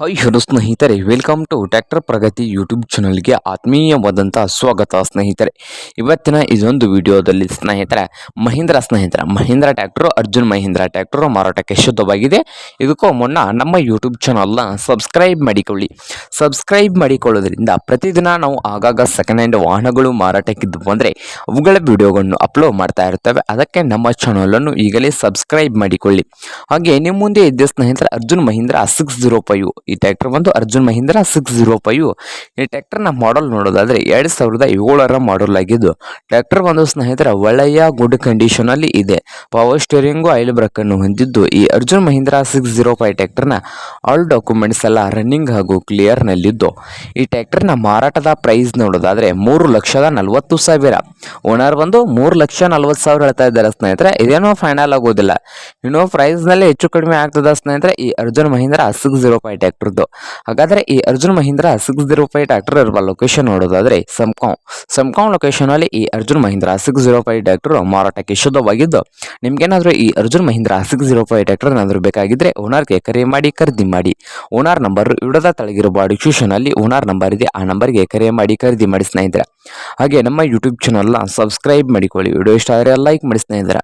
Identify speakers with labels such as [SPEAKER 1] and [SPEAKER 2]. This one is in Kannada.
[SPEAKER 1] ಹಾಯ್ ಹಲೋ ಸ್ನೇಹಿತರೆ, welcome to tractor Pragati YouTube ಚಾನಲ್ಗೆ ಆತ್ಮೀಯವಾದಂಥ ಸ್ವಾಗತ ಸ್ನೇಹಿತರೆ. ಇವತ್ತಿನ ಇದೊಂದು ವಿಡಿಯೋದಲ್ಲಿ ಸ್ನೇಹಿತರೆ, ಮಹೀಂದ್ರ ಸ್ನೇಹಿತರ, ಮಹೀಂದ್ರ ಟ್ಯಾಕ್ಟ್ರು ಅರ್ಜುನ್ ಮಹೀಂದ್ರ ಟ್ಯಾಕ್ಟ್ರು ಮಾರಾಟಕ್ಕೆ ಶುದ್ಧವಾಗಿದೆ. ಇದಕ್ಕೂ ಮುನ್ನ ನಮ್ಮ ಯೂಟ್ಯೂಬ್ ಚಾನಲ್ನ ಸಬ್ಸ್ಕ್ರೈಬ್ ಮಾಡಿಕೊಳ್ಳಿ. ಸಬ್ಸ್ಕ್ರೈಬ್ ಮಾಡಿಕೊಳ್ಳೋದ್ರಿಂದ ಪ್ರತಿದಿನ ನಾವು ಆಗಾಗ ಸೆಕೆಂಡ್ ಹ್ಯಾಂಡ್ ವಾಹನಗಳು ಮಾರಾಟಕ್ಕಿದ್ದು ಅಂದರೆ ಅವುಗಳ ವಿಡಿಯೋಗಳನ್ನು ಅಪ್ಲೋಡ್ ಮಾಡ್ತಾ ಇರ್ತೇವೆ. ಅದಕ್ಕೆ ನಮ್ಮ ಚಾನಲನ್ನು ಈಗಲೇ ಸಬ್ಸ್ಕ್ರೈಬ್ ಮಾಡಿಕೊಳ್ಳಿ. ಹಾಗೆ ನಿಮ್ಮ ಮುಂದೆ ಇದ್ದ ಸ್ನೇಹಿತರೆ, Arjun Mahindra six zero five ಈ ಟ್ರ್ಯಾಕ್ಟರ್ ಬಂದು Arjun Mahindra six zero five ಈ ಟ್ರ್ಯಾಕ್ಟರ್ನ ಮಾಡಲ್ ನೋಡೋದಾದ್ರೆ ಎರಡು ಸಾವಿರದ ಏಳರ ಮಾಡಲ್ ಆಗಿದ್ದು ಟ್ರ್ಯಾಕ್ಟರ್ ಬಂದು ಸ್ನೇಹಿತರ ಒಳ್ಳೆಯ ಗುಡ್ ಕಂಡೀಷನ್ ಅಲ್ಲಿ ಇದೆ. ಪವರ್ ಸ್ಟೇರಿಂಗು ಆಯಿಲ್ ಬ್ರೇಕ್ ಅನ್ನು ಹೊಂದಿದ್ದು, ಈ Arjun Mahindra six zero five ಟ್ರ್ಯಾಕ್ಟರ್ನ ಆಲ್ ಡಾಕ್ಯುಮೆಂಟ್ಸ್ ಎಲ್ಲ ರನ್ನಿಂಗ್ ಹಾಗೂ ಕ್ಲಿಯರ್ ನಲ್ಲಿದ್ದು. ಈ ಟ್ರ್ಯಾಕ್ಟರ್ನ ಮಾರಾಟದ ಪ್ರೈಸ್ ನೋಡೋದಾದ್ರೆ ಮೂರು ಲಕ್ಷದ ನಲವತ್ತು ಸಾವಿರ. ಓನರ್ ಬಂದು ಮೂರು ಲಕ್ಷ ನಲವತ್ತು ಸಾವಿರ ಹೇಳ್ತಾ ಇದ್ದಾರೆ ಸ್ನೇಹಿತರೆ. ಇದೇನೋ ಫೈನಲ್ ಆಗೋದಿಲ್ಲ. ಇನ್ನೋ ಪ್ರೈಸ್ನಲ್ಲಿ ಹೆಚ್ಚು ಕಡಿಮೆ ಆಗ್ತದ ಸ್ನೇಹಿತರೆ, ಈ Arjun Mahindra six zero five ಟ್ಯಾಕ್ಟರ್ದು ಹಾಗಾದ್ರೆ ಈ Arjun Mahindra six zero five tractor ಇರುವ ಲೊಕೇಶನ್ ನೋಡೋದಾದ್ರೆ ಸಂಕಾವ್ ಸಂಕಾವ್ ಲೊಕೇಶನ್ ಅಲ್ಲಿ ಈ Arjun Mahindra six zero five tractor ಮಾರಾಟಕ್ಕೆ ಶುದ್ಧವಾಗಿದ್ದು, ನಿಮ್ಗೇನಾದರೂ ಈ Arjun Mahindra six zero five tractor ಏನಾದರೂ ಬೇಕಾಗಿದ್ರೆ ಓನರ್ಗೆ ಕರೆ ಮಾಡಿ, ಖರೀದಿ ಮಾಡಿ. ಓನರ್ ನಂಬರ್ ಇಡದ ತಳಗಿರುವ ಡಿಸ್ಕ್ರಿಪ್ಷನ್ ಅಲ್ಲಿ ಓನರ್ ನಂಬರ್ ಇದೆ, ಆ ನಂಬರ್ಗೆ ಕರೆ ಮಾಡಿ, ಖರೀದಿ ಮಾಡಿ ಸ್ನೇಹಿತರೆ. ಹಾಗೆ ನಮ್ಮ ಯೂಟ್ಯೂಬ್ ಚಾನಲ್ನ ಸಬ್ಸ್ಕ್ರೈಬ್ ಮಾಡಿಕೊಳ್ಳಿ. ವಿಡಿಯೋ ಇಷ್ಟ ಆದರೆ ಲೈಕ್ ಮಾಡಿ ಸ್ನೇಹಿತರೆ.